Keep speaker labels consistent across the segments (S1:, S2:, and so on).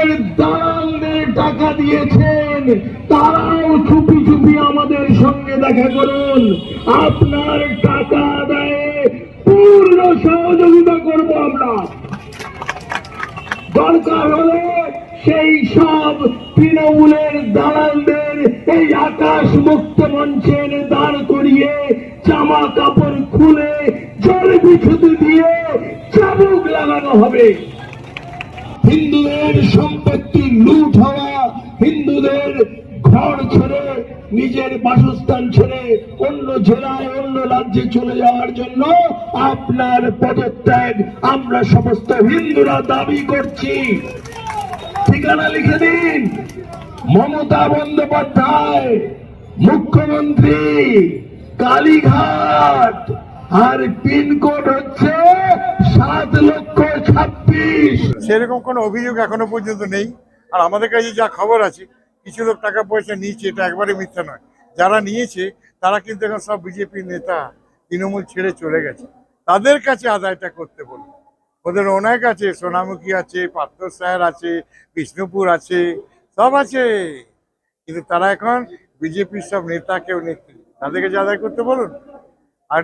S1: তৃণমূলের দালালদের টাকা দিয়েছেন, তারাও চুপি চুপি আমাদের সঙ্গে দেখা করুন। আপনার টাকা আদায়ে পূর্ণ সহযোগিতা করব আমরা। দরকার হলে সেই সব তৃণমূলের দালালদের এই আকাশ মুক্ত মঞ্চের দাঁড় করিয়ে, জামা কাপড় খুলে, জল বিছুতি দিয়ে চাবুক লাগানো হবে। হিন্দুদের সম্পত্তি লুট হওয়া, হিন্দুদের ঘর ছেড়ে, নিজের বাসস্থান ছেড়ে অন্য জেলায়, অন্য রাজ্যে চলে যাওয়ার জন্য আপনার পদত্যাগ আমরা সমস্ত হিন্দুরা দাবি করছি। ঠিকানা লিখে দিন। মমতা বন্দ্যোপাধ্যায়, মুখ্যমন্ত্রী, কালীঘাট। আর পিনকোড হচ্ছে
S2: সেরকম কোনো অভিযোগ এখনও পর্যন্ত নেই। আর আমাদের কাছে যা খবর আছে কিছু লোক টাকা পয়সা নিয়েছে এটা একবারে মিথ্যা নয়। যারা নিয়েছে তারা কিন্তু এখন সব বিজেপি নেতা তৃণমূল ছেড়ে চলে গেছে। তাদের কাছে আদায়টা করতে বলুন। ওদের অনেক আছে সোনামুখী আছে পাত্র স্যার আছে বিষ্ণুপুর আছে সব আছে। কিন্তু তারা এখন বিজেপির সব নেতা কেউ নেত্রী। তাদেরকে যে আদায় করতে বলুন। আর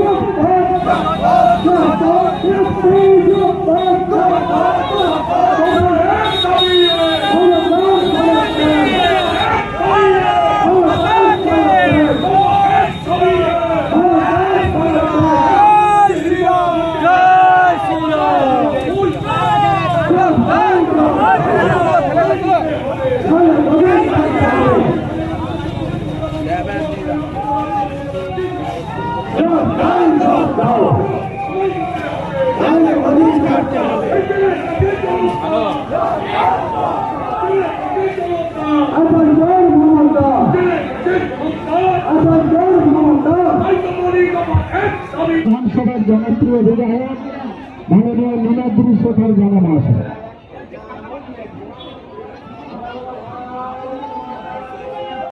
S1: Just stay, just stay, just বিধানসভার জনপ্রিয় বিধায়ক মাননীয় নীলাদ্রি শেখর জানা মহাশয়